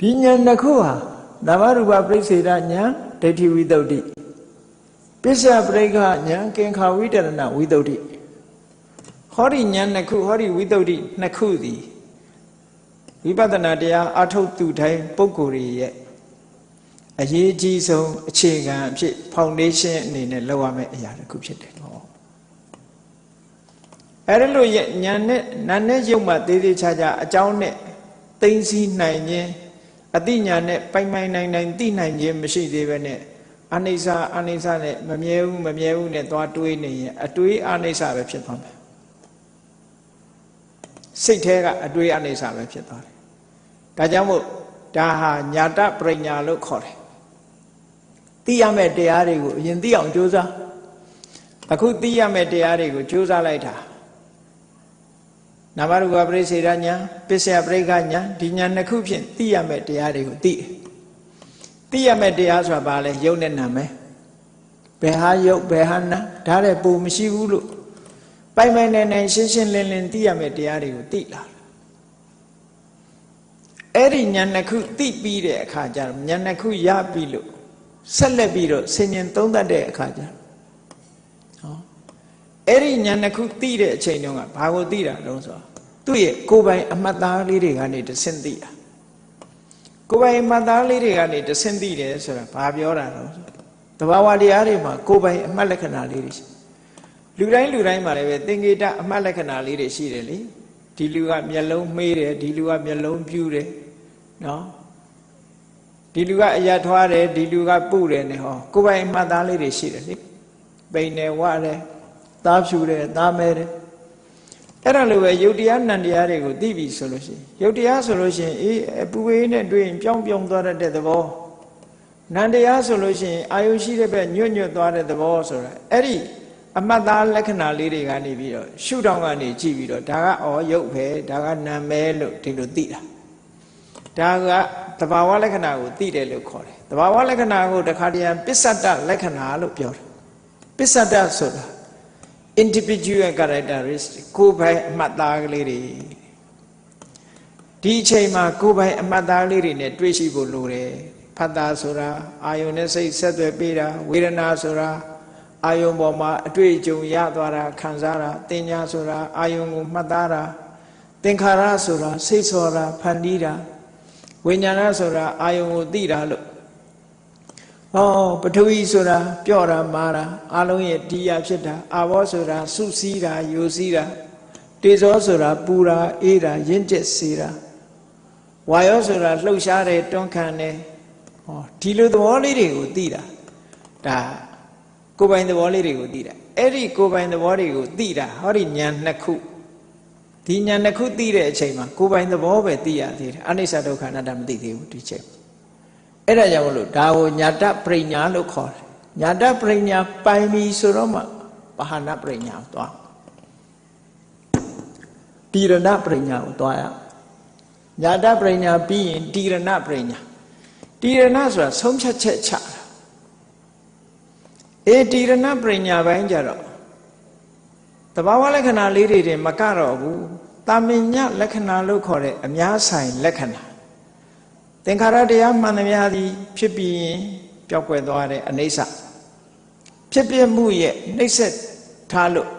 ဒီဉာဏ်နှစ်ခုဟာနာမရူပပြိစေဒဉာဏ်ဒိဋ္ဌိဝိတ္တုတိပစ္စယပရိက္ခဉာဏ်ကင်္ခာဝိတရဏဝိတ္တုတိဟောဒီဉာဏ်နှစ်ခုဟောဒီဝိတ္တုတိနှစ်ခုသည်ဝိပဿနာတရားအထုတ်သူတိုင်းပုဂ္ဂိုလ်တွေရဲ့အရေးကြီးဆုံးအခြေခံအဖြစ် foundation အနေနဲ့လောက်ရမယ့်အရာတစ်ခုဖြစ်တယ်ဟောအဲ့ဒါလို့ရဲ့ဉာဏ်နဲ့နာနဲ့ရုပ်မှသေးသေးချာချာအကြောင်းနဲ့သိသိနိုင်ခြင်း အတိညာနဲ့ပိုင်ပိုင်နိုင်နိုင်သိနိုင်ခြင်းမရှိသေးပဲနဲ့အနိစ္စအနိစ္စနဲ့မမြဲဘူးမမြဲဘူးနဲ့သွားတွေးနေရင်အတွေးအနိစ္စပဲဖြစ်သွားမယ်စိတ်แท้ကအတွေးအနိစ္စပဲဖြစ်သွားတယ်ဒါကြောင့်မို့ဒါဟာညာတပရိညာလို့ခေါ်တယ်သိရမယ့်တရားတွေကိုအရင်သိအောင်ကြိုးစားအခုသိရမယ့်တရားတွေကိုကြိုးစားလိုက်တာ နာမရူပပရိစေရညာပစ္စယပရိက္ခညာဒီညာနှစ်ခုဖြင့်သိရမယ့်တရားတွေကိုသိတယ်သိရမယ့်တရားဆိုတာဘာလဲယုတ်နဲ့နာမယ်ဘယ်ဟာယုတ်ဘယ်ဟာနာဒါတဲ့ပုံမရှိဘူးလို့ပိုင်ပိုင်နိုင်နိုင်ရှင်းရှင်းလင်းလင်းသိရမယ့်တရားတွေကိုသိလာအဲ့ဒီညာနှစ်ခုသိပြီးတဲ့အခါကျတော့ညာနှစ်ခုရပြီလို့ဆက်လက်ပြီးတော့ဆင်ញင်သုံးသပ်တဲ့အခါကျဟောအဲ့ဒီညာနှစ်ခုသိတဲ့အချိန်တုန်းကဘာကိုသိတာတော့ဆိုတော့ သူ့ရဲ့ကိုယ်ပိုင်အမှတ်သားလေးတွေကနေတဆင့်သိတာကိုယ်ပိုင်အမှတ်သားလေးတွေကနေတဆင့်သိတယ်ဆိုတာဘာပြောတာတော့တဘာဝတရားတွေမှာကိုယ်ပိုင်အမှတ်လက္ခဏာလေးတွေရှိလူတိုင်းလူတိုင်းမှာလည်းပဲသင်္ကေတအမှတ်လက္ခဏာလေးတွေရှိတယ်လေဒီလူကမျက်လုံးမေးတယ်ဒီလူကမျက်လုံးပြူးတယ်နော်ဒီလူကအရာထွားတယ်ဒီလူကပုတယ်နဲ့ဟောကိုယ်ပိုင်အမှတ်သားလေးတွေရှိတယ်လေပိန်တယ်ဝတယ်သားဖြူတယ်သားမဲတယ် အဲ့ဒါလိုပဲယုတ်တရားနံတရားတွေကိုသိပြီဆိုလို့ရှိရင်ယုတ်တရားဆိုလို့ရှိရင်အေးအပူဝေးနဲ့တွေ့ရင်ပြောင်းပြောင်းသွားတတ်တဲ့သဘောနံတရားဆိုလို့ရှိရင်အာယုရှိတဲ့ဘက်ညွတ်ညွတ်သွားတဲ့သဘောဆိုတာအဲ့ဒီအမှတ်သားလက္ခဏာလေးတွေကနေပြီးတော့ရှုထောင့်ကနေကြည့်ပြီးတော့ဒါကဩရုပ်ပဲဒါကနာမဲလို့ဒီလိုသိတာဒါကတဘာဝလက္ခဏာကိုသိတယ်လို့ခေါ်တယ်တဘာဝလက္ခဏာကိုတခါတည်းပစ္စတ္တလက္ခဏာလို့ပြောတယ်ပစ္စတ္တဆိုတာ individual characteristic ကိုယ်ပိုင်အမှတ်သားကလေးတွေဒီအချိန်မှာကိုယ်ပိုင်အမှတ်သားလေးတွေနဲ့တွေ့ရှိဖို့လိုတယ်ဖတ်တာဆိုတာအာယုန်နဲ့စိတ်ဆက်သွယ်ပေးတာဝေဒနာဆိုတာအာယုန်ပေါ်မှာအတွေ့အကြုံရသွားတာခံစားတာသင်ညာဆိုတာအာယုန်ကိုမှတ်သားတာသင်္ခါရဆိုတာစိတ်ဆိုတာဖန်တီးတာဝိညာဏဆိုတာအာယုန်ကိုသိတာလို့ ဟောပထဝီဆိုတာပြော့တာမာတာအလုံးရဲ့တရားဖြစ်တာအာဘောဆိုတာစုစည်းတာယူစည်းတာတေဇောဆိုတာပူတာအေးတာရင့်ကျက်စေတာဝါယောဆိုတာလှုပ်ရှားတယ်တွန်းခံတယ်ဟောဒီလိုသဘောလေးတွေကိုသိတာဒါကိုယ်ပိုင်သဘောလေးတွေကိုသိတာအဲ့ဒီကိုယ်ပိုင်သဘောတွေကိုသိတာဟောဒီညာနှစ်ခုဒီညာနှစ်ခုသိတဲ့အချိန်မှာကိုယ်ပိုင်သဘောပဲသိရသေးတယ်အနိစ္စဒုက္ခအနတ္တမသိသေးဘူးဒီချိန် အဲ့ဒါကြောင့်မလို့ဒါကိုညာတပရိညာလို့ခေါ်တယ်ညာတပရိညာပိုင်ပြီဆိုတော့မှပဟာနပရိညာကိုသွားတိရဏပရိညာကိုသွားရညာတပရိညာပြီးရင်တိရဏပရိညာတိရဏဆိုတာဆုံးဖြတ်ချက်ချတာအေတိရဏပရိညာပိုင်းကြတော့တဘာဝလက္ခဏာလေးတွေတင်မကတော့ဘူးတာမင်ညလက္ခဏာလို့ခေါ်တဲ့အများဆိုင်လက္ခဏာ သင်္ခါရတရားမှန်သမျှသည် ဖြစ်ပြီးရင်ပျောက်ကွယ်သွားတဲ့အနေဆဖြစ်ပြမှုရဲ့နှိမ့်ဆက်ထားလို့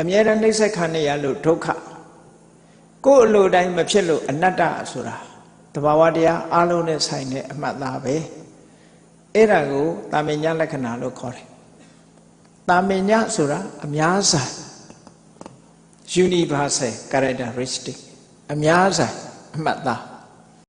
အမြဲတမ်းနှိမ့်ဆက်ခံနေရလို့ဒုက္ခကိုယ်အလိုတိုင်းမဖြစ်လို့အနတ္တဆိုတာတဘာဝတရားအလုံးနဲ့ဆိုင်တဲ့အမှတ်သားပဲအဲ့ဒါကိုတာမင်ညလက္ခဏာလို့ခေါ်တယ်တာမင်ညဆိုတာအများဆိုင် universal characteristic အများဆိုင်အမှတ်သား